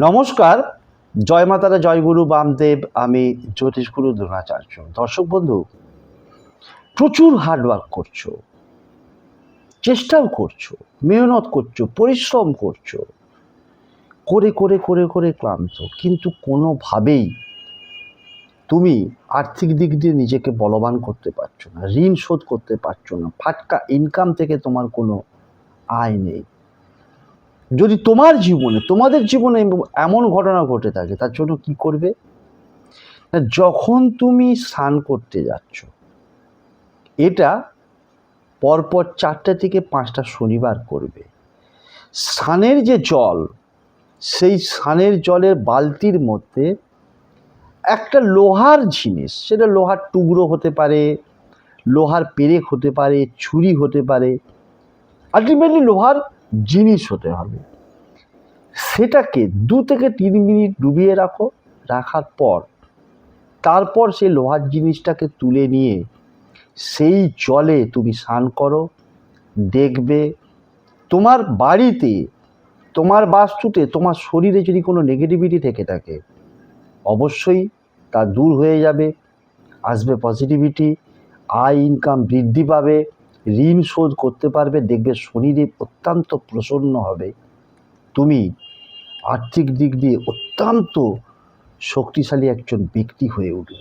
নমস্কার। জয় মাতারা জয়গুরু বামদেব, আমি জ্যোতিষগুরু দ্রোণাচার্য। দর্শক বন্ধু, প্রচুর হার্ডওয়ার্ক করছ, চেষ্টাও করছ, মেহনত করছ, পরিশ্রম করছ, করে করে করে করে ক্লান্ত। কিন্তু কোনোভাবেই তুমি আর্থিক দিক দিয়ে নিজেকে বলবান করতে পারছ না, ঋণ শোধ করতে পারছ না, ফাটকা ইনকাম থেকে তোমার কোনো আয় নেই। যদি তোমার জীবনে, তোমাদের জীবনে এমন ঘটনা ঘটে থাকে, তার জন্য কি করবে? যখন তুমি স্নান করতে যাচ্ছ, এটা পরপর চারটে থেকে পাঁচটা শনিবার করবে। স্নানের যে জল, সেই স্নানের জলের বালতির মধ্যে একটা লোহার জিনিস, সেটা লোহার টুকরো হতে পারে, লোহার পেরেক হতে পারে, ছুরি হতে পারে আলটিমেটলি লোহার জিনিস হতে হবে। সেটাকে দু থেকে তিন মিনিট ডুবিয়ে রাখো, রাখার পর তারপর সেই লোহার জিনিসটাকে তুলে নিয়ে সেই জলে তুমি স্নান করো, দেখবে তোমার বাড়িতে, তোমার বাস্তুতে, তোমার শরীরে যদি কোনো নেগেটিভিটি থেকে থাকে, অবশ্যই তা দূর হয়ে যাবে, আসবে পজিটিভিটি আয় ইনকাম বৃদ্ধি পাবে। ঋণ শোধ করতে পারবে, দেখবে শনিদেব অত্যন্ত প্রসন্ন হবে। তুমি আর্থিক দিক দিয়ে অত্যন্ত শক্তিশালী একজন ব্যক্তি হয়ে উঠবে